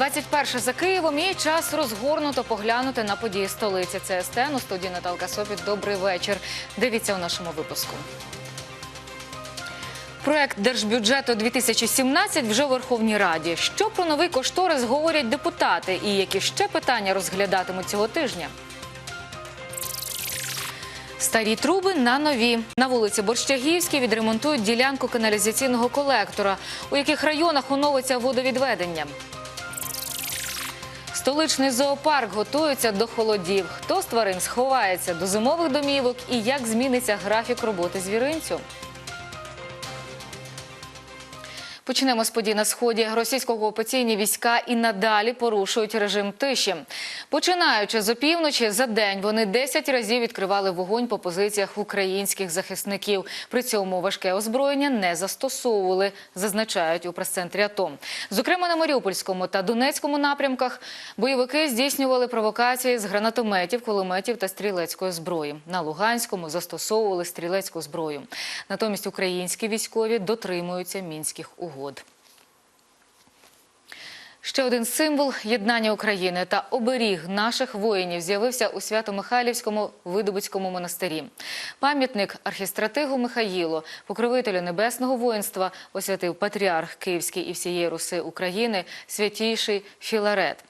понеділок триває 21 за Києвом і час розгорнуто поглянути на події столиці. Це СТН у студії Наталка Сопіт. Добрий вечір. Дивіться у нашому випуску. Проект держбюджету 2017 вже у Верховній Раді. Що про новий кошторис говорять депутати і які ще питання розглядатимуть цього тижня? Старі труби на нові. На вулиці Борщагівській відремонтують ділянку каналізаційного колектора, у яких районах оновиться водовідведення. Столичний зоопарк готується до холодів. Хто з тварин сховається до зимових домівок і як зміниться графік роботи звіринцю? Почнемо з подій на сході. Російсько-окупаційні війська і надалі порушують режим тиші. Починаючи з опівночі, за день вони 10 разів відкривали вогонь по позиціях українських захисників. При цьому важке озброєння не застосовували, зазначають у прес-центрі АТО. Зокрема, на Маріупольському та Донецькому напрямках бойовики здійснювали провокації з гранатометів, кулеметів та стрілецької зброї. На Луганському застосовували стрілецьку зброю. Натомість українські військові дотримуються мінських угод. Ще один символ єднання України та оберіг наших воїнів з'явився у Свято-Михайлівському Видобицькому монастирі. Пам'ятник архістратигу Михаїлу, покровителю небесного воїнства, освятив патріарх Київський і всієї Руси України, святійший Філарет.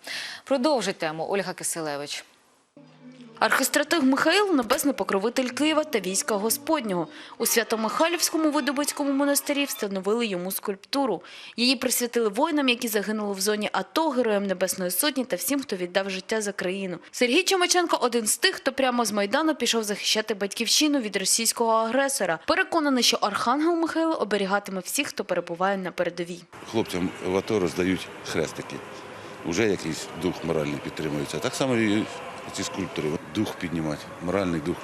Продовжить тему Ольга Киселевич. Архистратиг Михаїл – небесний покровитель Києва та війська Господнього. У Свято-Михайлівському Видобицькому монастирі встановили йому скульптуру. Її присвятили воїнам, які загинули в зоні АТО, героям Небесної Сотні та всім, хто віддав життя за країну. Сергій Чомаченко – один з тих, хто прямо з Майдану пішов захищати батьківщину від російського агресора. Переконаний, що Архангел Михайло оберігатиме всіх, хто перебуває на передовій. хлопцям в АТО роздають хрестики. Уже якийсь дух моральний підтримується. Так само і ці скульптори. Дух піднімати, моральний дух.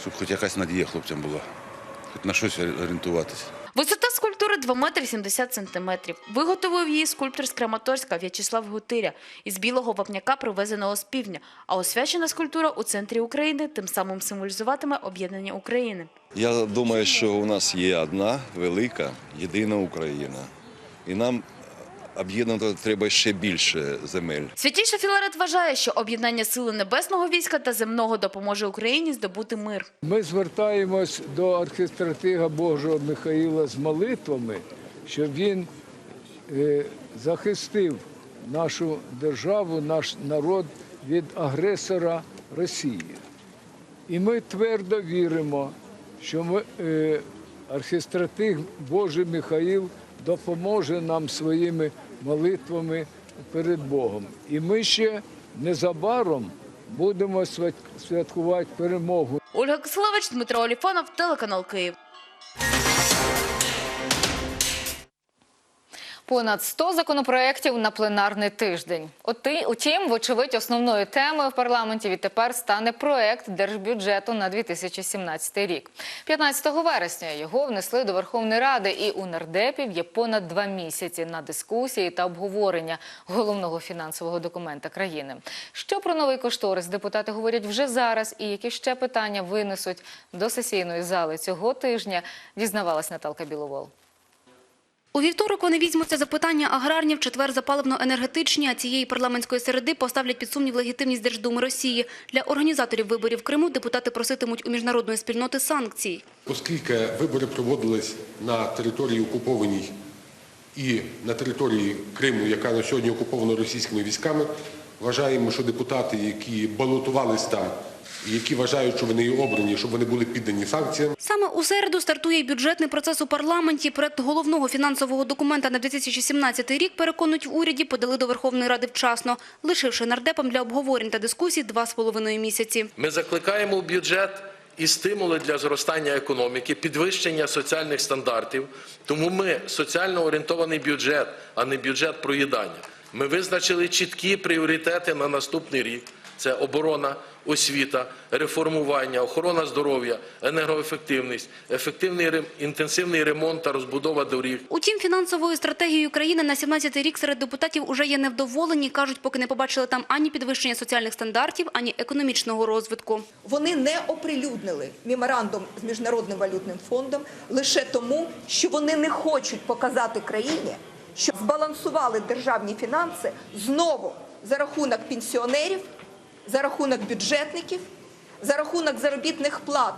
Щоб хоч якась надія хлопцям була, хоч на щось орієнтуватися. Висота скульптури 2 метри 70 сантиметрів. Виготовив її скульптор з Краматорська В'ячеслав Гутиря із білого вапняка, привезеного з півдня. А освячена скульптура у центрі України тим самим символізуватиме об'єднання України. Я думаю, що у нас є одна велика, єдина Україна. І нам об'єднати треба ще більше земель. Святіша Філарет вважає, що об'єднання сили небесного війська та земного допоможе Україні здобути мир. Ми звертаємось до архістратига Божого Михаїла з молитвами, щоб він е, захистив нашу державу, наш народ від агресора Росії. І ми твердо віримо, що ми, е, архістратиг Божий Михаїл допоможе нам своїми молитвами перед Богом. І ми ще незабаром будемо свят- святкувати перемогу Ольга Кислович, Дмитро Оліфанов, телеканал Київ. Понад 100 законопроєктів на пленарний тиждень. Утім, вочевидь, основною темою в парламенті відтепер стане проект держбюджету на 2017 рік. 15 вересня його внесли до Верховної Ради, і у нардепів є понад два місяці на дискусії та обговорення головного фінансового документа країни. Що про новий кошторис депутати говорять вже зараз, і які ще питання винесуть до сесійної зали цього тижня, дізнавалась Наталка Біловол. У вівторок вони візьмуться за питання аграрні, в четвер за паливно-енергетичні, а цієї парламентської середи поставлять під сумнів легітимність Держдуми Росії. Для організаторів виборів в Криму депутати проситимуть у міжнародної спільноти санкцій. Оскільки вибори проводились на території окупованій і на території Криму, яка на сьогодні окупована російськими військами, вважаємо, що депутати, які балотувались там, які вважають, що вони є обрані, щоб вони були піддані санкціям, Саме у середу стартує й бюджетний процес у парламенті. Проект головного фінансового документа на 2017 рік, переконують в уряді, подали до Верховної Ради вчасно, лишивши нардепам для обговорень та дискусій два з половиною місяці. Ми закликаємо в бюджет і стимули для зростання економіки, підвищення соціальних стандартів. Тому ми соціально орієнтований бюджет, а не бюджет проїдання. Ми визначили чіткі пріоритети на наступний рік: це оборона, освіта, реформування, охорона здоров'я, енергоефективність, ефективний рем- інтенсивний ремонт та розбудова доріг. Утім, фінансовою стратегією країни на 17-й рік серед депутатів уже є невдоволені. Кажуть, поки не побачили там ані підвищення соціальних стандартів, ані економічного розвитку. Вони не оприлюднили меморандум з міжнародним валютним фондом лише тому, що вони не хочуть показати країні, що збалансували державні фінанси знову за рахунок пенсіонерів, за рахунок бюджетників, за рахунок заробітних плат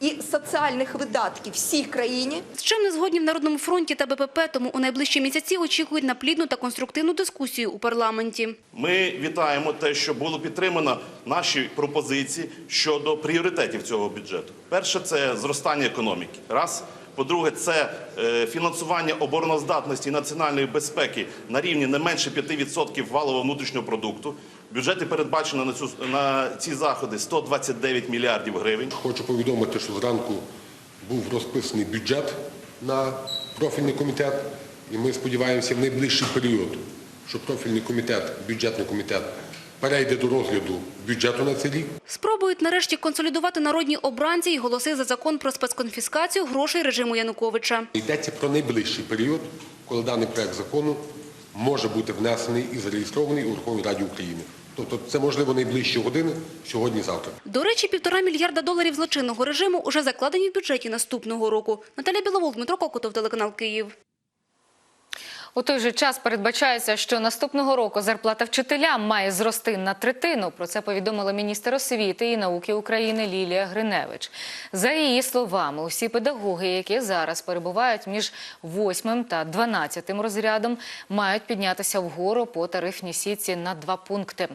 і соціальних видатків всій країні. З чим не згодні в Народному фронті та БПП, тому у найближчі місяці очікують на плідну та конструктивну дискусію у парламенті. Ми вітаємо те, що було підтримано наші пропозиції щодо пріоритетів цього бюджету. Перше це зростання економіки. Раз. По-друге, це е, фінансування обороноздатності і національної безпеки на рівні не менше 5% валового внутрішнього продукту. В бюджеті передбачено на, цю, на ці заходи 129 мільярдів гривень. Хочу повідомити, що зранку був розписаний бюджет на профільний комітет, і ми сподіваємося в найближчий період, що профільний комітет, бюджетний комітет перейде до розгляду бюджету на цей рік. Спробують нарешті консолідувати народні обранці і голоси за закон про спецконфіскацію грошей режиму Януковича. Йдеться про найближчий період, коли даний проект закону може бути внесений і зареєстрований у Верховній Раді України. Тобто це можливо найближчі години сьогодні-завтра. До речі, півтора мільярда доларів злочинного режиму уже закладені в бюджеті наступного року. Наталя Біловол, Дмитро Кокотов, телеканал Київ. У той же час передбачається, що наступного року зарплата вчителям має зрости на третину. Про це повідомила міністр освіти і науки України Лілія Гриневич. За її словами, усі педагоги, які зараз перебувають між 8 та 12 розрядом, мають піднятися вгору по тарифній сітці на два пункти.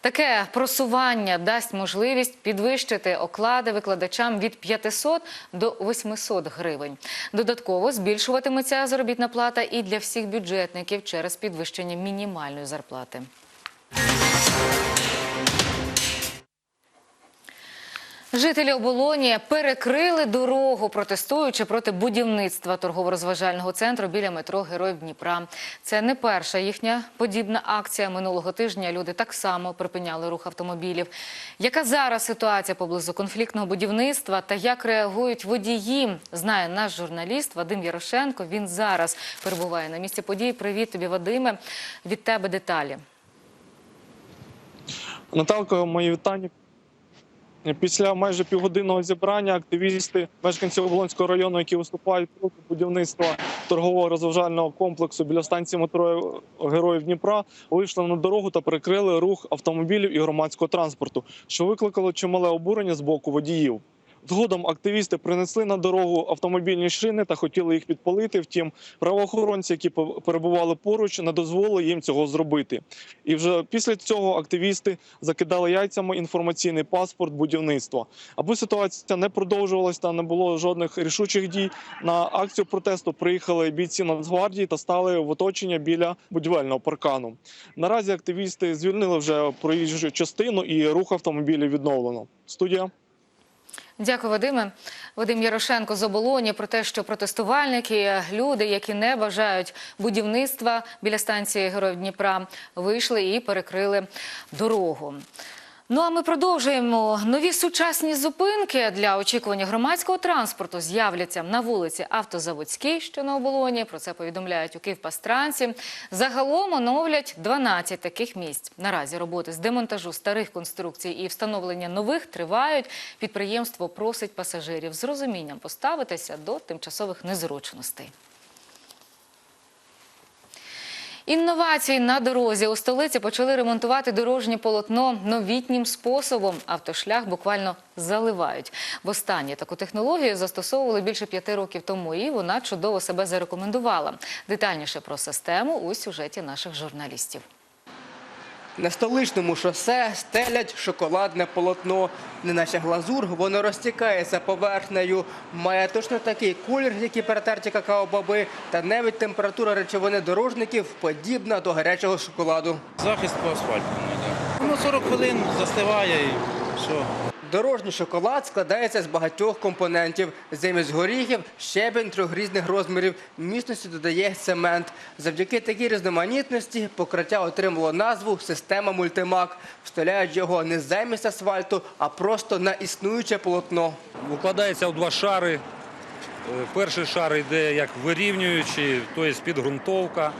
Таке просування дасть можливість підвищити оклади викладачам від 500 до 800 гривень. Додатково збільшуватиметься заробітна плата і для всіх бюджетників через підвищення мінімальної зарплати. Жителі оболоні перекрили дорогу, протестуючи проти будівництва торгово-розважального центру біля метро Героїв Дніпра. Це не перша їхня подібна акція. Минулого тижня люди так само припиняли рух автомобілів. Яка зараз ситуація поблизу конфліктного будівництва та як реагують водії, знає наш журналіст Вадим Ярошенко. Він зараз перебуває на місці подій. Привіт тобі, Вадиме. Від тебе деталі. Наталко, мої вітання. Після майже півгодинного зібрання активісти, мешканці Оболонського району, які виступають проти будівництва торгового розважального комплексу біля станції метро Героїв Дніпра, вийшли на дорогу та перекрили рух автомобілів і громадського транспорту, що викликало чимале обурення з боку водіїв. Згодом активісти принесли на дорогу автомобільні шини та хотіли їх підпалити. Втім, правоохоронці, які перебували поруч, не дозволили їм цього зробити. І вже після цього активісти закидали яйцями інформаційний паспорт будівництва. Аби ситуація не продовжувалась та не було жодних рішучих дій. На акцію протесту приїхали бійці Нацгвардії та стали в оточення біля будівельного паркану. Наразі активісти звільнили вже проїжджу частину і рух автомобілів відновлено. Студія. Дякую, Вадиме. Вадим Ярошенко з оболоні про те, що протестувальники, люди, які не бажають будівництва біля станції Героїв Дніпра, вийшли і перекрили дорогу. Ну а ми продовжуємо. Нові сучасні зупинки для очікування громадського транспорту з'являться на вулиці Автозаводській, що на оболоні. Про це повідомляють у Київпастранці. Загалом оновлять 12 таких місць. Наразі роботи з демонтажу старих конструкцій і встановлення нових тривають. Підприємство просить пасажирів з розумінням поставитися до тимчасових незручностей. Інновації на дорозі у столиці почали ремонтувати дорожнє полотно новітнім способом. Автошлях буквально заливають. Востаннє таку технологію застосовували більше п'яти років тому, і вона чудово себе зарекомендувала. Детальніше про систему у сюжеті наших журналістів. На столичному шосе стелять шоколадне полотно. Неначе глазур, воно розтікається поверхнею. Має точно такий колір, як і перетерті какао-баби, та навіть температура речовини дорожників подібна до гарячого шоколаду. Захист по асфальту. Ну, 40 хвилин застиває і все. Дорожній шоколад складається з багатьох компонентів. Замість горіхів щебень трьох різних розмірів. Міцності додає цемент. Завдяки такій різноманітності покриття отримало назву «Система мультимак». Вставляють його не замість асфальту, а просто на існуюче полотно. Укладається у два шари. Е, Перший шар йде як вирівнюючий, тобто підґрунтовка.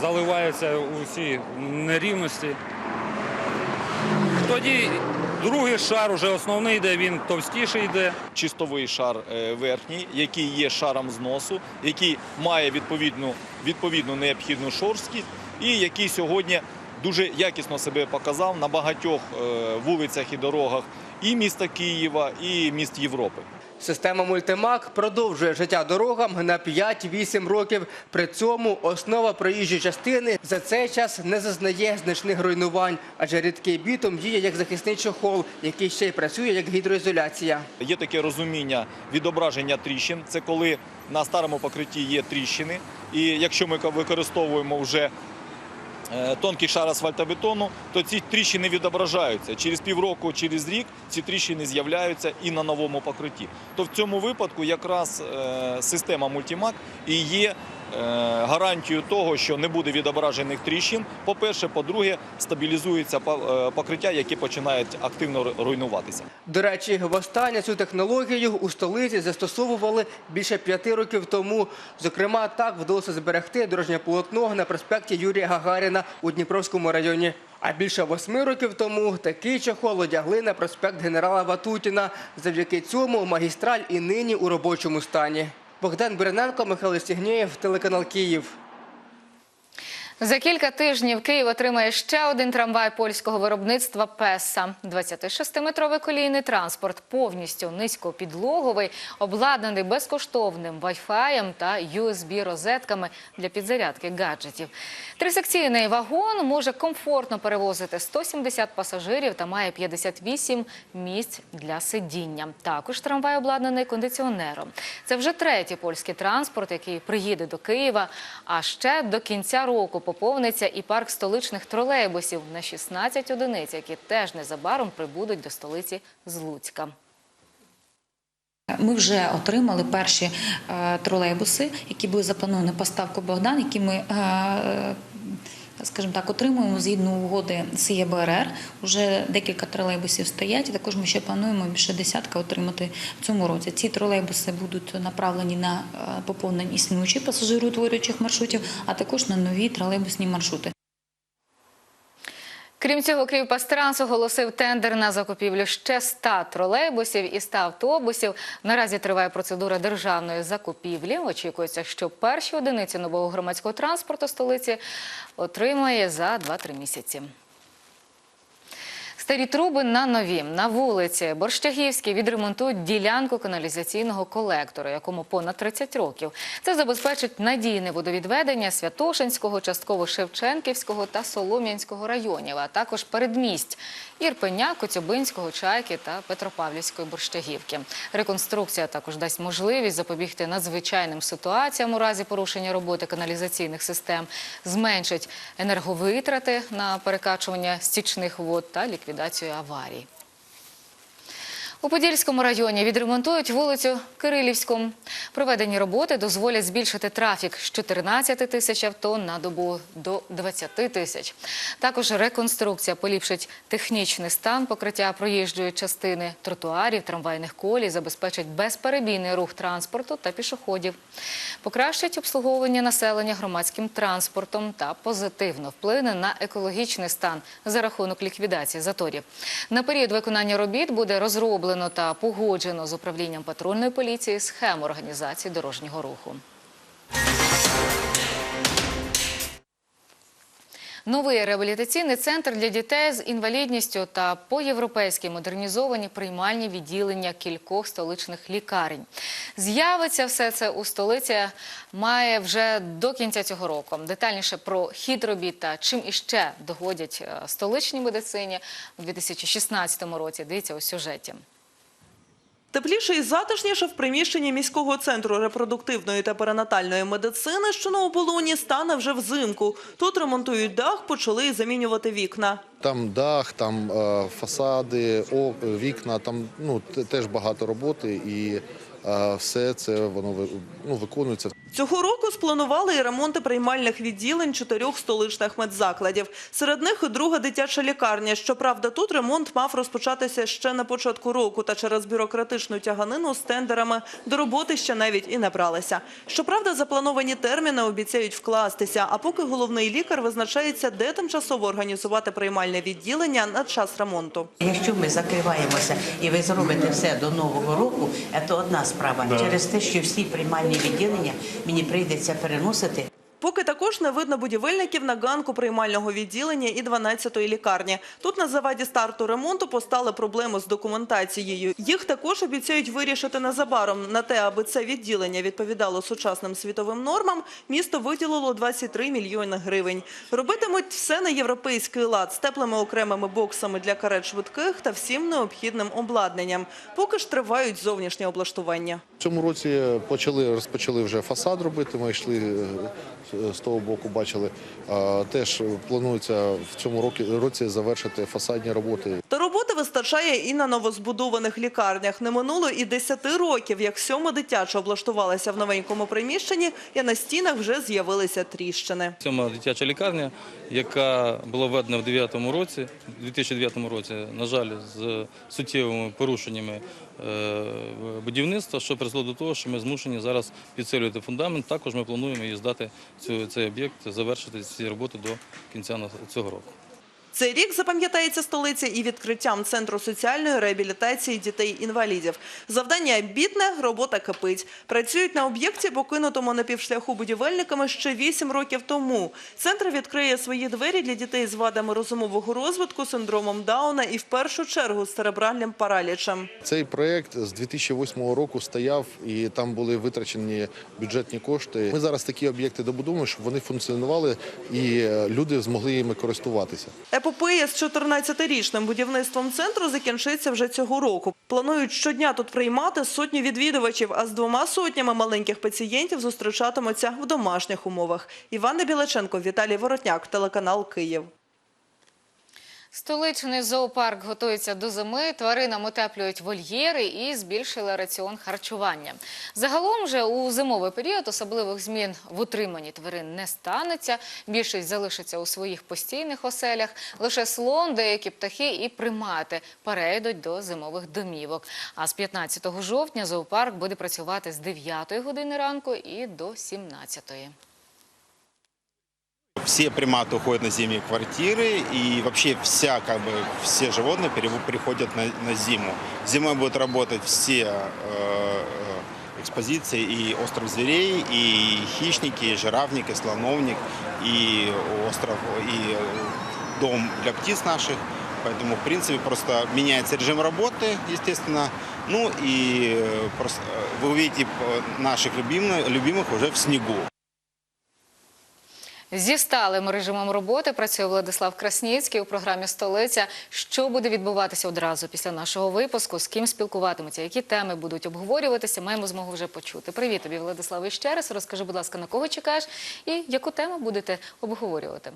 Заливаються усі нерівності. Тоді Другий шар уже основний йде, він товстіший йде. чистовий шар е, верхній, який є шаром зносу, який має відповідну, відповідну необхідну шорсткість і який сьогодні дуже якісно себе показав на багатьох е, вулицях і дорогах і міста Києва, і міст Європи. Система мультимак продовжує життя дорогам на 5-8 років. При цьому основа проїжджої частини за цей час не зазнає значних руйнувань, адже рідкий бітум діє як захисний чохол, який ще й працює як гідроізоляція. Є таке розуміння відображення тріщин. Це коли на старому покритті є тріщини, і якщо ми використовуємо вже тонкий шар асфальтобетону, то ці тріщини відображаються. Через півроку, через рік ці тріщини з'являються і на новому покритті. То в цьому випадку якраз е, система мультимак і є е, гарантією того, що не буде відображених тріщин. По-перше, по-друге, стабілізується по- е, покриття, які починають активно руйнуватися. До речі, востаннє цю технологію у столиці застосовували більше п'яти років тому. Зокрема, так вдалося зберегти дорожнє полотно на проспекті Юрія Гагаріна у Дніпровському районі. А більше восьми років тому такий чохол одягли на проспект генерала Ватутіна. Завдяки цьому магістраль і нині у робочому стані. Богдан Берненко, Михайло Стігнєєв, телеканал Київ. За кілька тижнів Київ отримає ще один трамвай польського виробництва Песа. 26-метровий колійний транспорт, повністю низькопідлоговий, обладнаний безкоштовним Wi-Fi та USB-розетками для підзарядки гаджетів. Трисекційний вагон може комфортно перевозити 170 пасажирів та має 58 місць для сидіння. Також трамвай обладнаний кондиціонером. Це вже третій польський транспорт, який приїде до Києва. А ще до кінця року поповниться і парк столичних тролейбусів на 16 одиниць, які теж незабаром прибудуть до столиці з Луцька. Ми вже отримали перші е, тролейбуси, які були заплановані поставку Богдан, які ми. Скажімо так, отримуємо згідно угоди з ЄБРР. Уже декілька тролейбусів стоять. Також ми ще плануємо більше десятка отримати в цьому році. Ці тролейбуси будуть направлені на е, поповнення існуючих пасажироутворюючих маршрутів, а також на нові тролейбусні маршрути. Крім цього, Київпастранс оголосив тендер на закупівлю ще 100 тролейбусів і 100 автобусів. Наразі триває процедура державної закупівлі. Очікується, що перші одиниці нового громадського транспорту столиці отримає за 2-3 місяці. Старі труби на нові. На вулиці Борщагівській відремонтують ділянку каналізаційного колектора, якому понад 30 років. Це забезпечить надійне водовідведення Святошинського, частково Шевченківського та Солом'янського районів, а також передмість Ірпеня, Коцюбинського, Чайки та Петропавлівської Борщагівки. Реконструкція також дасть можливість запобігти надзвичайним ситуаціям у разі порушення роботи каналізаційних систем, зменшить енерговитрати на перекачування стічних вод та ліквідацію аварій. У Подільському районі відремонтують вулицю Кирилівську. Проведені роботи дозволять збільшити трафік з 14 тисяч авто на добу до 20 тисяч. Також реконструкція поліпшить технічний стан покриття проїжджої частини тротуарів, трамвайних колій, забезпечить безперебійний рух транспорту та пішоходів. Покращить обслуговування населення громадським транспортом та позитивно вплине на екологічний стан за рахунок ліквідації заторів. На період виконання робіт буде розроблено та погоджено з управлінням патрульної поліції схему організації дорожнього руху. Новий реабілітаційний центр для дітей з інвалідністю та по-європейськи модернізовані приймальні відділення кількох столичних лікарень. З'явиться все це у столиці має вже до кінця цього року. Детальніше про хід робіт та чим іще догодять е, столичній медицині у 2016 році. Дивіться у сюжеті. Тепліше і затишніше в приміщенні міського центру репродуктивної та перинатальної медицини, що на оболоні, стане вже взимку. Тут ремонтують дах, почали замінювати вікна. Там дах, там е, фасади, вікна, там ну, те- теж багато роботи і е, все це воно ну, виконується. Цього року спланували і ремонти приймальних відділень чотирьох столичних медзакладів. Серед них і друга дитяча лікарня. Щоправда, тут ремонт мав розпочатися ще на початку року, та через бюрократичну тяганину з тендерами до роботи ще навіть і не бралися. Щоправда, заплановані терміни обіцяють вкластися, а поки головний лікар визначається, де тимчасово організувати приймальне відділення на час ремонту. Якщо ми закриваємося і ви зробите все до нового року, це одна справа. Через те, що всі приймальні відділення мені прийдеться переносити. Поки також не видно будівельників на ганку приймального відділення і 12-ї лікарні. Тут на заваді старту ремонту постали проблеми з документацією. Їх також обіцяють вирішити незабаром. На те, аби це відділення відповідало сучасним світовим нормам, місто виділило 23 мільйони гривень. Робитимуть все на європейський лад з теплими окремими боксами для карет швидких та всім необхідним обладнанням. Поки ж тривають зовнішні облаштування. В цьому році почали розпочали вже фасад робити. Ми йшли е, з того боку, бачили. Теж планується в цьому році, завершити фасадні роботи. Та роботи вистачає і на новозбудованих лікарнях. Не минуло і 10 років, як сьома дитяча облаштувалася в новенькому приміщенні, і на стінах вже з'явилися тріщини. Сьома дитяча лікарня, яка була введена в 2009 році, 2009 році, на жаль, з суттєвими порушеннями е, будівництва, що призвело до того, що ми змушені зараз підсилювати фундамент. Також ми плануємо її здати цю- цей об'єкт, завершити ці роботи до кінця цього року. Цей рік запам'ятається столиця і відкриттям центру соціальної реабілітації дітей-інвалідів. Завдання амбітне, робота кипить. Працюють на об'єкті, покинутому на півшляху будівельниками ще 8 років тому. Центр відкриє свої двері для дітей з вадами розумового розвитку, синдромом Дауна і в першу чергу з церебральним паралічем. Цей проект з 2008 року стояв і там були витрачені бюджетні кошти. Ми зараз такі об'єкти добудуємо, щоб вони функціонували і е, люди змогли їми користуватися. Епопея з 14-річним будівництвом центру закінчиться вже цього року. Планують щодня тут приймати сотні відвідувачів, а з двома сотнями маленьких пацієнтів зустрічатимуться в домашніх умовах. Івана Білаченко, Віталій Воротняк, телеканал Київ. Столичний зоопарк готується до зими. Тваринам утеплюють вольєри і збільшили раціон харчування. Загалом же у зимовий період особливих змін в утриманні тварин не станеться. Більшість залишиться у своїх постійних оселях. Лише слон, деякі птахи і примати перейдуть до зимових домівок. А з 15 жовтня зоопарк буде працювати з 9 години ранку і до 17. Все приматы уходят на зимние квартиры, и вообще вся, как бы, все животные переходят на, на зиму. Зимой будут работать все э, э, экспозиции, и остров зверей, и хищники, и жирафник, и слоновник, и остров, и дом для птиц наших. Поэтому, в принципе, просто меняется режим работы, естественно. Ну и просто, э, вы увидите э, наших любимых, любимых уже в снегу. Зі сталим режимом роботи працює Владислав Красніцький у програмі Столиця. Що буде відбуватися одразу після нашого випуску? З ким спілкуватимуться? Які теми будуть обговорюватися? Маємо змогу вже почути. Привіт тобі, Владислав, і ще раз. Розкажи, будь ласка, на кого чекаєш і яку тему будете обговорювати?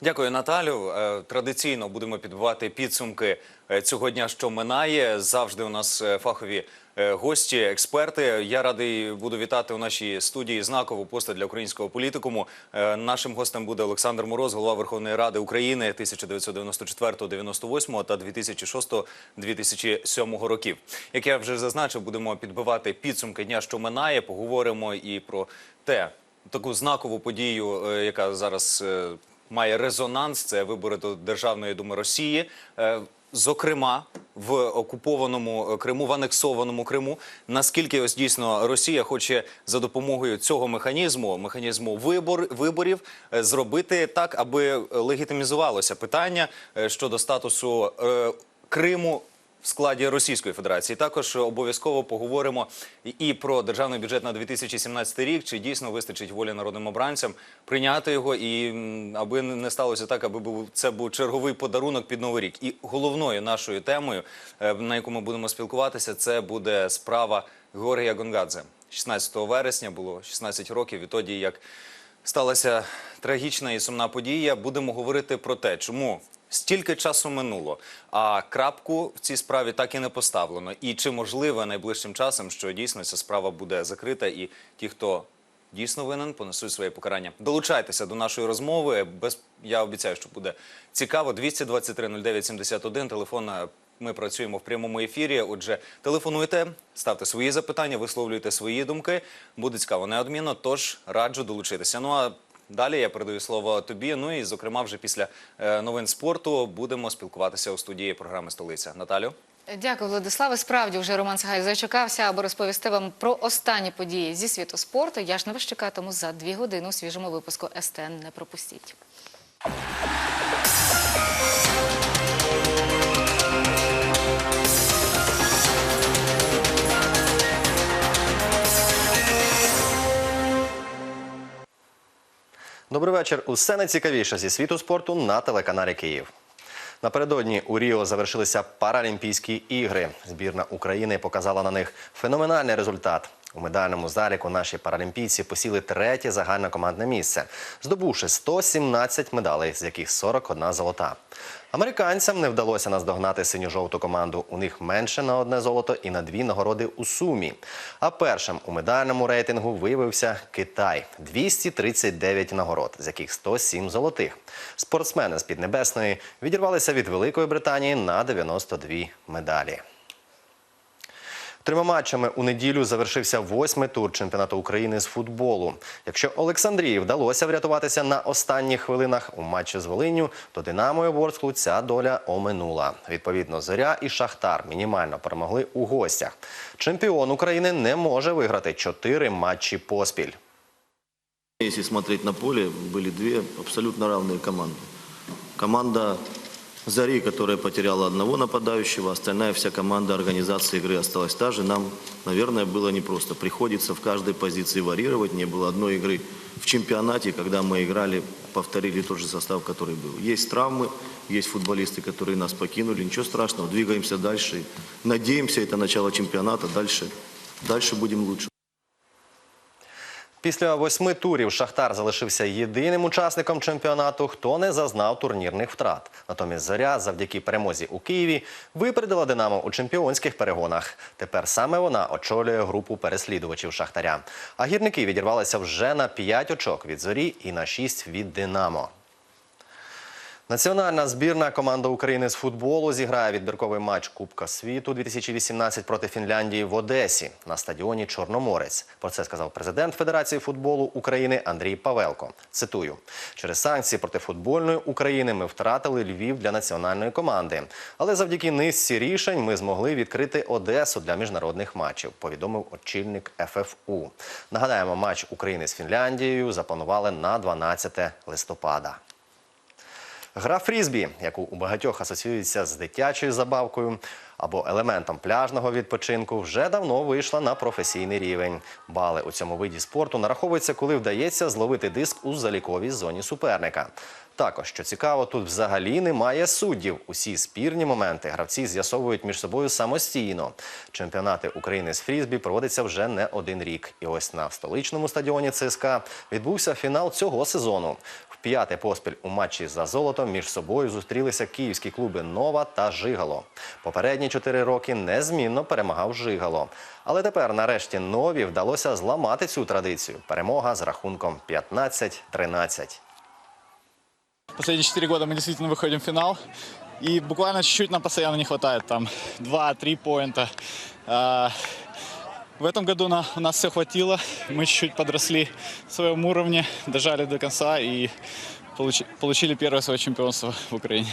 Дякую, Наталю. Е, Традиційно будемо підбивати підсумки е, цього дня, що минає. Завжди у нас е, фахові гості, експерти. Я радий буду вітати у нашій студії знакову постать для українського політикуму. Нашим гостем буде Олександр Мороз, голова Верховної Ради України 1994-98 та 2006-2007 років. Як я вже зазначив, будемо підбивати підсумки дня, що минає. Поговоримо і про те, таку знакову подію, яка зараз має резонанс. Це вибори до Державної думи Росії. Е, Зокрема, в окупованому Криму, в анексованому Криму, наскільки ось дійсно Росія хоче за допомогою цього механізму, механізму вибор, виборів, е, зробити так, аби легітимізувалося питання е, щодо статусу Криму в складі Російської Федерації. Також обов'язково поговоримо і про державний бюджет на 2017 рік. Чи дійсно вистачить волі народним обранцям прийняти його, і аби не сталося так, аби був це був черговий подарунок під новий рік. І головною нашою темою, е, на яку ми будемо спілкуватися, це буде справа Георгія Гонгадзе. 16 вересня було 16 років відтоді, як сталася трагічна і сумна подія. Будемо говорити про те, чому стільки часу минуло, а крапку в цій справі так і не поставлено. І чи можливо найближчим часом, що дійсно ця справа буде закрита, і ті, хто дійсно винен, понесуть своє покарання. Долучайтеся до нашої розмови. Без я обіцяю, що буде цікаво. 223 09 71, телефон. е, Ми працюємо в прямому ефірі. Отже, телефонуйте, ставте свої запитання, висловлюйте свої думки. Буде цікаво неодмінно. Тож раджу долучитися. Ну а далі я передаю слово тобі. Ну і зокрема, вже після е, новин спорту будемо спілкуватися у студії програми Столиця. Наталю. Дякую, Владиславе. Справді вже Роман Сагай зачекався, аби розповісти вам про останні події зі світу спорту. Я ж на вас чекатиму за дві години у свіжому випуску СТН. Не пропустіть. Добрий вечір. Усе найцікавіше зі світу спорту на телеканалі Київ. Напередодні у Ріо завершилися Паралімпійські ігри. Збірна України показала на них феноменальний результат. У медальному заліку наші паралімпійці посіли третє загальнокомандне місце, здобувши 117 медалей, з яких 41 золота. Американцям не вдалося наздогнати синьо-жовту команду. У них менше на одне золото і на дві нагороди у сумі. А першим у медальному рейтингу виявився Китай 239 нагород, з яких 107 золотих. Спортсмени з Піднебесної відірвалися від Великої Британії на 92 медалі. Трьома матчами у неділю завершився восьмий тур чемпіонату України з футболу. Якщо Олександрії вдалося врятуватися на останніх хвилинах у матчі з Волинню, то Динамо і Ворсклу ця доля оминула. Відповідно, Зоря і Шахтар мінімально перемогли у гостях. Чемпіон України не може виграти чотири матчі поспіль. Если смотреть на поле, были две абсолютно равные команды. Команда «Зари», которая потеряла одного нападающего, остальная вся команда организации игры осталась та же. Нам, наверное, было непросто. Приходится в каждой позиции варьировать. Не было одной игры в чемпионате, когда мы играли, повторили тот же состав, который был. Есть травмы, есть футболисты, которые нас покинули. Ничего страшного, двигаемся дальше. Надеемся, это начало чемпионата. Дальше, дальше будем лучше. Після восьми турів Шахтар залишився єдиним учасником чемпіонату, хто не зазнав турнірних втрат. Натомість Зоря завдяки перемозі у Києві випередила Динамо у чемпіонських перегонах. Тепер саме вона очолює групу переслідувачів Шахтаря. А гірники відірвалися вже на 5 очок від зорі і на 6 від Динамо. Національна збірна команда України з футболу зіграє відбірковий матч Кубка світу 2018 проти Фінляндії в Одесі на стадіоні Чорноморець. Про це сказав президент Федерації футболу України Андрій Павелко. Цитую: через санкції проти футбольної України ми втратили Львів для національної команди. Але завдяки низці рішень ми змогли відкрити Одесу для міжнародних матчів. Повідомив очільник ФФУ. Нагадаємо, матч України з Фінляндією запланували на 12 листопада. Гра фрізбі, яку у багатьох асоціюється з дитячою забавкою або елементом пляжного відпочинку, вже давно вийшла на професійний рівень. Бали у цьому виді спорту нараховуються, коли вдається зловити диск у заліковій зоні суперника. Також, що цікаво, тут взагалі немає суддів. Усі спірні моменти гравці з'ясовують між собою самостійно. Чемпіонати України з фрізбі проводяться вже не один рік. І ось на столичному стадіоні ЦСКА відбувся фінал цього сезону. В п'яте поспіль у матчі за золото між собою зустрілися київські клуби Нова та Жигало. Попередні чотири роки незмінно перемагав Жигало. Але тепер, нарешті, нові вдалося зламати цю традицію. Перемога з рахунком 15-13. Последние четыре года мы действительно выходим в финал. И буквально чуть-чуть нам постоянно не хватает. Там 2-3 поинта. А, В этом году на, у нас все хватило. Мы чуть-чуть подросли в своем уровне, дожали до конца и получи- получили первое свое чемпионство в Украине.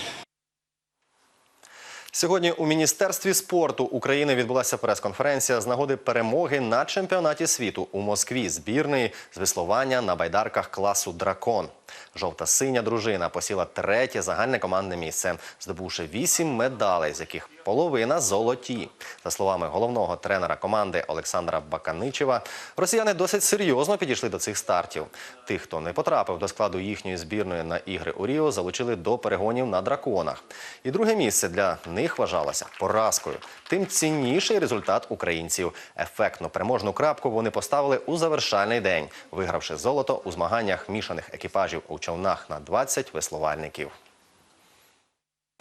Сьогодні у Міністерстві спорту України відбулася прес-конференція з нагоди перемоги на чемпіонаті світу у Москві збірної з веслування на байдарках класу Дракон. Жовта-синя дружина посіла третє загальне командне місце, здобувши вісім медалей, з яких половина золоті. За словами головного тренера команди Олександра Баканичева, росіяни досить серйозно підійшли до цих стартів. Тих, хто не потрапив до складу їхньої збірної на ігри у Ріо, залучили до перегонів на драконах. І друге місце для них вважалося поразкою. Тим цінніший результат українців. Ефектно переможну крапку вони поставили у завершальний день, вигравши золото у змаганнях мішаних екіпажів у човнах на 20 веслувальників.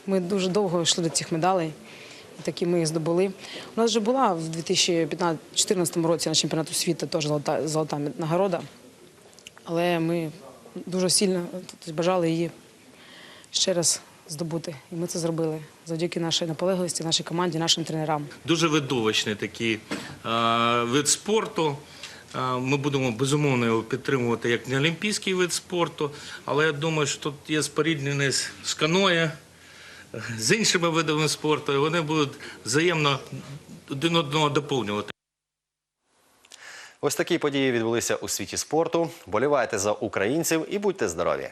Ми дуже довго йшли до цих медалей. Такі ми їх здобули. У нас вже була в 2014 році на чемпіонату світу теж золота, золота нагорода. але ми дуже сильно тобто, бажали її ще раз здобути. І ми це зробили завдяки нашій наполегливості, нашій команді, нашим тренерам. Дуже видовищний такий е, вид спорту. Е, Ми будемо безумовно його підтримувати як не олімпійський вид спорту, але я думаю, що тут є спорідненість з каноє, з іншими видами спорту, і вони будуть взаємно один одного доповнювати. Ось такі події відбулися у світі спорту. Болівайте за українців і будьте здорові!